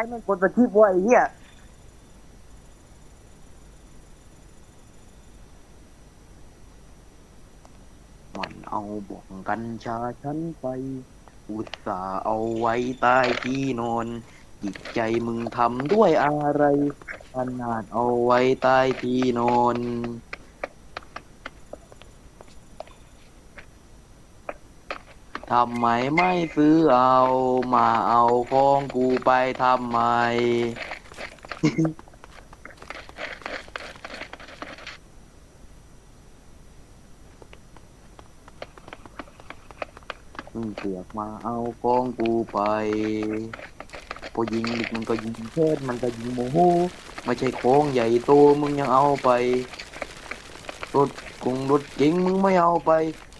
รมันกดสคริปต์วะไอ้เหี้ยมันเอาบ่องกัญชาฉันไป อุตส่าห์เอาไว้ใต้ที่นอน จิตใจมึงทำด้วยอะไรขนาดเอาไว้ใต้ที่นอน ทำไมไม่ซื้อเอา มาเอาของกูไปทำไม มึงเสือกมาเอาของกูไปพอยิงอีกมันก็ยิงเทศมันก็ยิงโมโหไม่ใช่ของใหญ่โตมึงยังเอาไป รถกงรถเก๋งมึงไม่เอาไป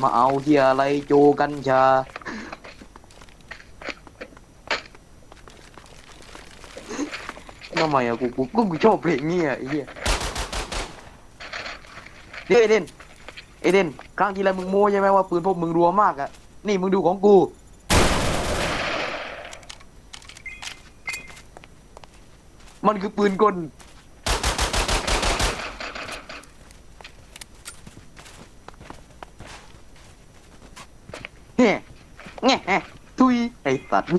มาเอาเฮียอะไรโจกัญชา ทำไมอะกูกูกูกูชอบเพลงนี้อะไอ้เหี้ยเดี๋ยวเอเดนเอเดนครั้งที่แล้วมึงโม้ใช่ไหมว่าปืนพวกมึงรัวมากอะนี่มึงดูของกู มันคือปืนกล แง่ แง่แง่ทุยไอ้สัตว์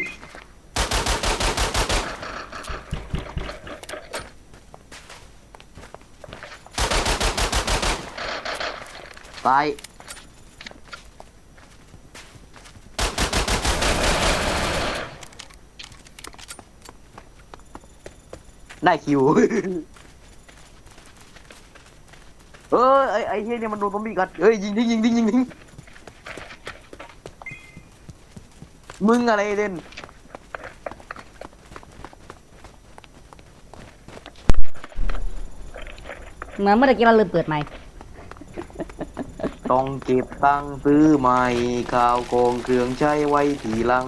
ตายได้คิว เออไอ้ไอ้เฮียเนี่ยมันโดนซอมบี้กัดเอ้ยยิงทิ้งยิงทิ้งยิงทิ้ง มึงอะไรเล่นเหมือนเมื่อตะกี้เราลืมเปิดไมค์ต้องเก็บตังค์ซื้อใหม่ข่าวกองเครื่องใช้ไว้ทีหลัง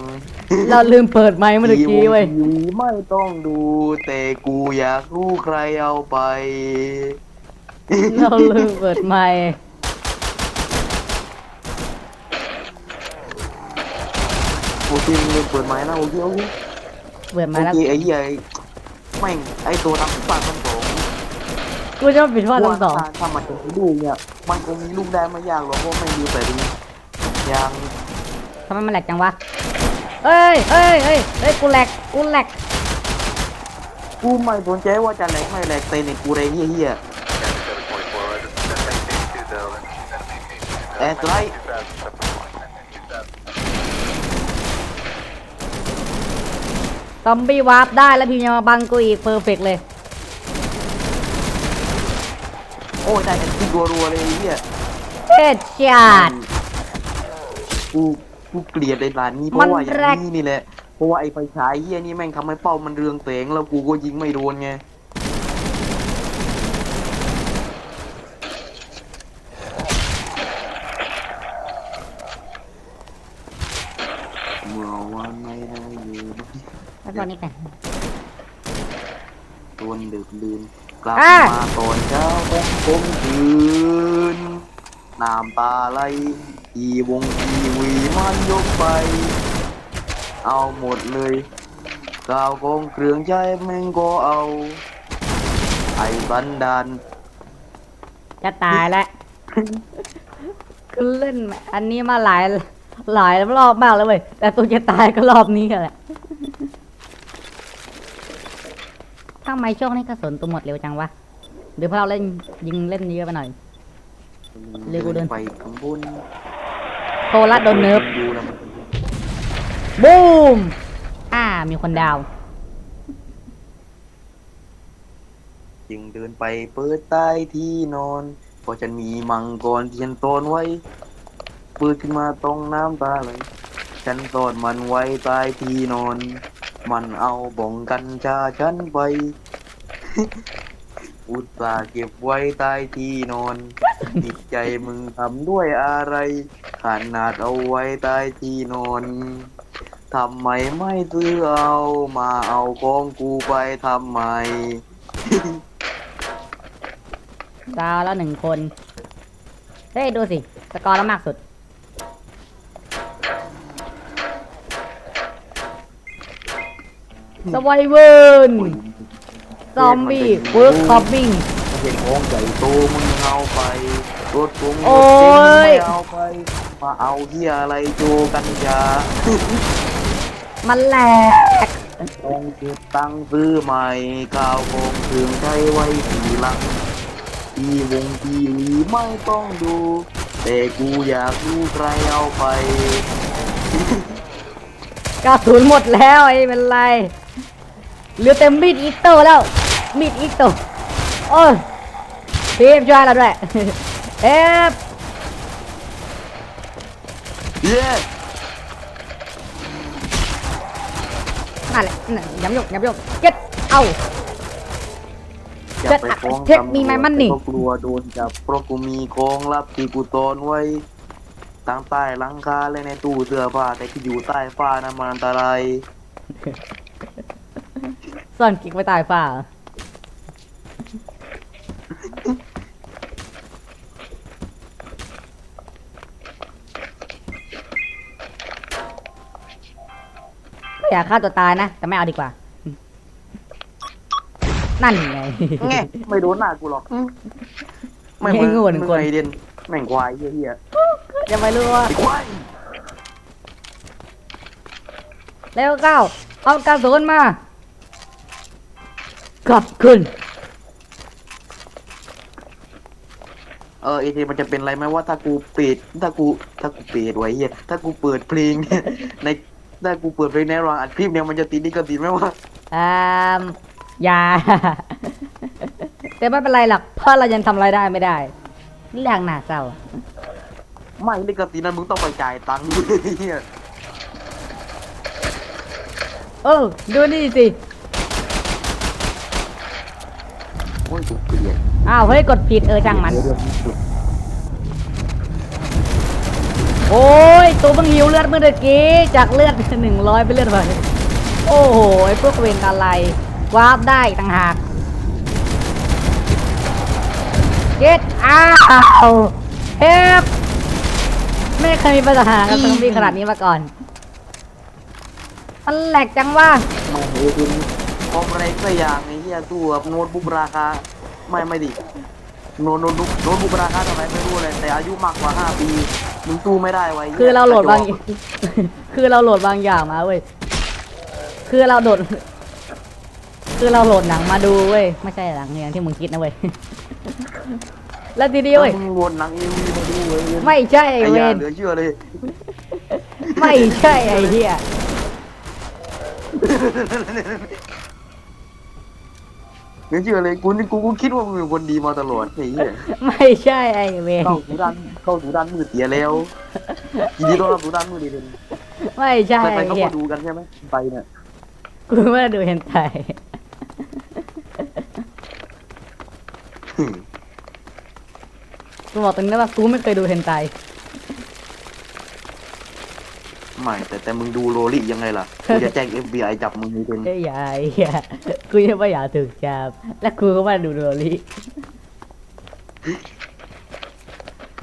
เราลืมเปิดไมค์เมื่อตะกี้เว้ย ทีวีไม่ต้องดู แต่กูอยากรู้ใครเอาไป เราลืมเปิดไมค์ อเคมึงเปิดไม้นะโอเคโอเคเปิดไมโอค์แล้วเคไอ้เหี้ยไอ้แม่งไอ้ตัวทำปากมันสองกูจะปิดว่าทั้งสองถ้าถ้ามันจะมีลูกเนี่ย มันคงมีลูกได้ไม่ยากหรอกเพราะไม่มีแต่ดียังทำไมมันแหลกจังวะเอ้ยเอ้ยเอ้ยเอ้ยกูแหลกกูแหลกกูไม่สนใจว่าจะแหลกไม่แหลกเตะในกูเลยเหี้ยเหี้ยแอร์ไลท์ ซอมบี้วาร์ปได้แล้วพี่ยังมาบังกูอีกเพอร์เฟกเลย โอ้ยได้แต่ที่รัวๆเลยไอ้เหี้ยเฮ็ดจัด กูกูเกลียดไอ้ร้านนี้เพมันราะว่าอย่างแรกนี้นี่แหละเพราะว่าไอ้ไฟฉายเหี้ยนี่แม่งทำให้เป้ามันเรืองแสงแล้วกูก็ยิงไม่โดนไงเมื่อวันไม่ได้อยู่ แล้วตอนนี้กัน ตวนดึกดื่นกลับอะ มาตอนเช้าต้องคมคืนน้ำตาไหลทีวงทีวีมันยกไป เอาหมดเลยกาวของเครื่องใช้แม่งก็เอา ไอ้บันดาลจะตายแล้วคือเล่นอันนี้มาหลายหลายรอบมากแล้วเว้ยแต่ตัวจะตายก็รอบนี้แหละ ทำไมช่วงนี้กระสุนตัวหมดเร็วจังวะหรือเพราะเราเล่นยิงเล่นเยอะไปหน่อย เรียกกูเดิน ไปข้างบนโทรละโดนเนิร์ฟดูแล้วมันบูมอ่ามีคนดาวจึงเดินไปเปิดใต้ที่นอนเพราะฉันมีมังกรที่ฉันตอนไว้เปิดขึ้นมาตรงน้ำตาไหลฉันตอนมันไว้ใต้ที่นอน มันเอาบ่องกัญชาฉันไป อุตส่าห์เก็บไว้ใต้ที่นอนจิตใจมึงทำด้วยอะไรขนาดเอาไว้ใต้ที่นอนทำไมไม่ซื้อเอามาเอาของกูไปทำไม ดาวแล้วหนึ่งคน เฮ้ย ดูสิ สกอร์แล้วมากสุด สไวเวิร์นซอมบี้เวิร์กคอปปิ้งมันเป็นของใหญ่โตมึงเอาไปรถฟงรโอ้ถเก๋งยไม่เอาไป มาเอาเฮียอะไรโจกันยามันแหลกต้องเก็บตังค์ซื้อใหม่กาวคงถึงใช้ไว้ทีหลังทีวงทีวีไม่ต้องดู แต่กูอยากดูใครเอาไปกระสุนหมดแล้วไอ้เป็นไร เหลือแต่มีดอิโต้แล้ว มีดอิโต้โอ้ยพีมช่วยเราด้วยเอฟเย้นั่นแหละนั่นย้ำยกย้ำยกเก็ตเอาอย่าไปฟ้องเทคมีไหมมันนี่ตำรวจแต่ก็กลัวโดนจับเพราะกูมีของลับที่กูตอนไว้ตั้งใต้หลังคาและในตู้เสื้อผ้าแต่ที่อยู่ใต้ฟ้านั้นมันอันตราย ซ่อนกิ๊กไว้ใตายฟ้าเหรอไม่อยากฆ่าตัวตายนะ แต่ไม่เอาดีกว่า นั่นไง แง่ไม่โดนหน้ากูหรอกไม่แง่มึงโง่หนึ่งมึงคน ไอเด่นแม่งควายเฮียจะไม่รู้ว่าๆไอ้ควายเร็วเก้าเอากระสุนมา ขอบคุณเออไอทีมันจะเป็นไรไหมว่าถ้ากูปิดถ้ากูถ้ากูปิดไว้เฮียถ้ากูเปิดเพลงเนี่ยในถ้ากูเปิดเพลงในระหว่างอัดคลิปเนี่ยมันจะติดนี่ก็ติดไหมวะอ่ามอย่า แต่ไม่เป็นไรหรอกเพราะเรายังทำอะไรได้ไม่ได้เรื่องน่าเศร้าไม่นี่ก็ติดนั้นมึงต้องไปจ่ายตังค์เฮียเออดูนี่สิ โอ้ยกูเกลียดอ้าวเฮ้ยกดผิดเออช่างมันเรื่องนี้สุดโอ้ยตัวมึงหิวเลือดเมื่อกี้จากเลือดหนึ่งร้อยไปเลือดไปโอ้โหไอ้พวกเวรอะไรวาร์ปได้ต่างหากเก็ตอ้าวเอฟไม่เคยมีปัญหากับซอมบี้ขนาดนี้มาก่อนมันแหลกจังว่าไม่เฮ้ยคุณคอมอะไรก็อย่างไอ้เหี้ยตู้กับโน้ตบุ๊กราคา ไม่ไม่ดิโน้ตโน้ตบุ๊กโน้ตบุ๊กราคาเท่าไหร่ไม่รู้เลย แต่อายุมากกว่าห้าปีมึงตู้ไม่ได้ไว้คือเราโหลดบาง คือเราโหลดบางอย่างมาเว้ย คือเราโดด คือเราโหลดหนังมาดูเว้ย ไม่ใช่หนังอย่างที่มึงคิดนะเว้ย แล้วทีนี้เว้เว้ยยมึงโหลดหนังเอ็มวีมาดูเว้ยไม่ใช่ไอไอ้เวยานเหลือเชื่อเลย ไม่ใช่ไอเฮีย เหลือเชื่อเลยกูนี่กูกูคิดว่ามึงเป็นคนดีมาตลอดไอ้เหี้ยไม่ใช่ไอเวนเข้าสู่ด้านเข้าสู่ด้านมืดเสียแล้วยินดีต้อนรับสู่ด้านมืดดีเด่นไม่ใช่ไปไอไปเขาเฮียมาดูกันใช่ไหมไปเนี่ยกูไม่ได้ดูเห็นไทยกูบอกตรงนี้ว่ากูไม่เคยดูเห็นไท ยไม่ แต่แต่มึงดูโรลี่ยังไงล่ะ กูจะแจ้ง FBI จับมึงมีเป็นเอ้ยอย่าอย่ากูยังไม่อยากถูกจับ และกูก็ไม่ได้ดูโรลี่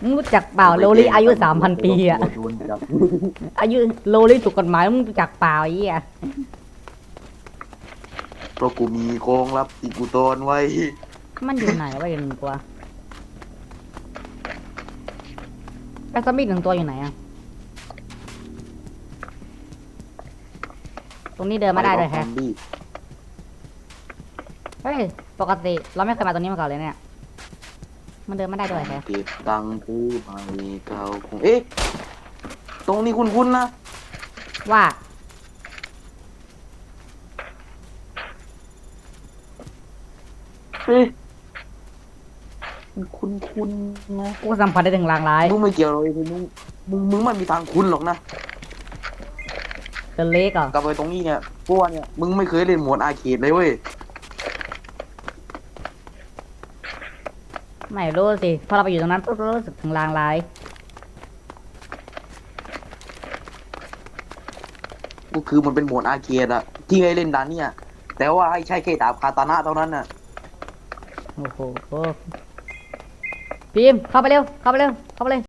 มึงรู้จักเปล่าโรลี่อายุสามพันปีอะโดนจับอายุโรลี่ถูกกฎหมายมึงรู้จักเปล่าไอ้เหี้ยเพราะกูมีของลับที่กูตอนไว้ มันอยู่ไหนวะเดี๋ยวมึงกลัวแอสซัมบี้หนึ่งตัวอยู่ไหนอะ รงนี้เดินมาได้เลยแฮะซอมบี้เฮ้ย ปกติเราไม่เคยมาตรงนี้มาก่อนเลยเนี่ย มันเดินมาได้ด้วยแฮะ เก็บตังค์ซื้อใหม่เก่าคงเอ๊ะ ตรงนี้คุ้นๆนะ ว่า เอ๊ะมันคุ้นๆนะ กูสัมผัสได้ถึงลางร้าย มึงไม่เกี่ยวเลยมึงมึงมึงไม่มีทางคุ้นหรอกนะ เกินเล็กอะกลับไปตรงนี้เนี่ยพวกเนี่ยมึงไม่เคยเล่นโหมดอาร์เคดเลยเว้ยไม่รู้สิพอเราไปอยู่ตรงนั้นปุ๊บเรารู้สึกถึงลางร้ายก็คือมันเป็นโหมดอาร์เคดอะที่ให้เล่นด่านเนี่ยแต่ว่าให้ใช้แค่ดาบคาตานะเท่านั้นน่ะโอ้โหพิมพ์เข้าไปเร็วเข้าไปเร็วเข้าไปเลย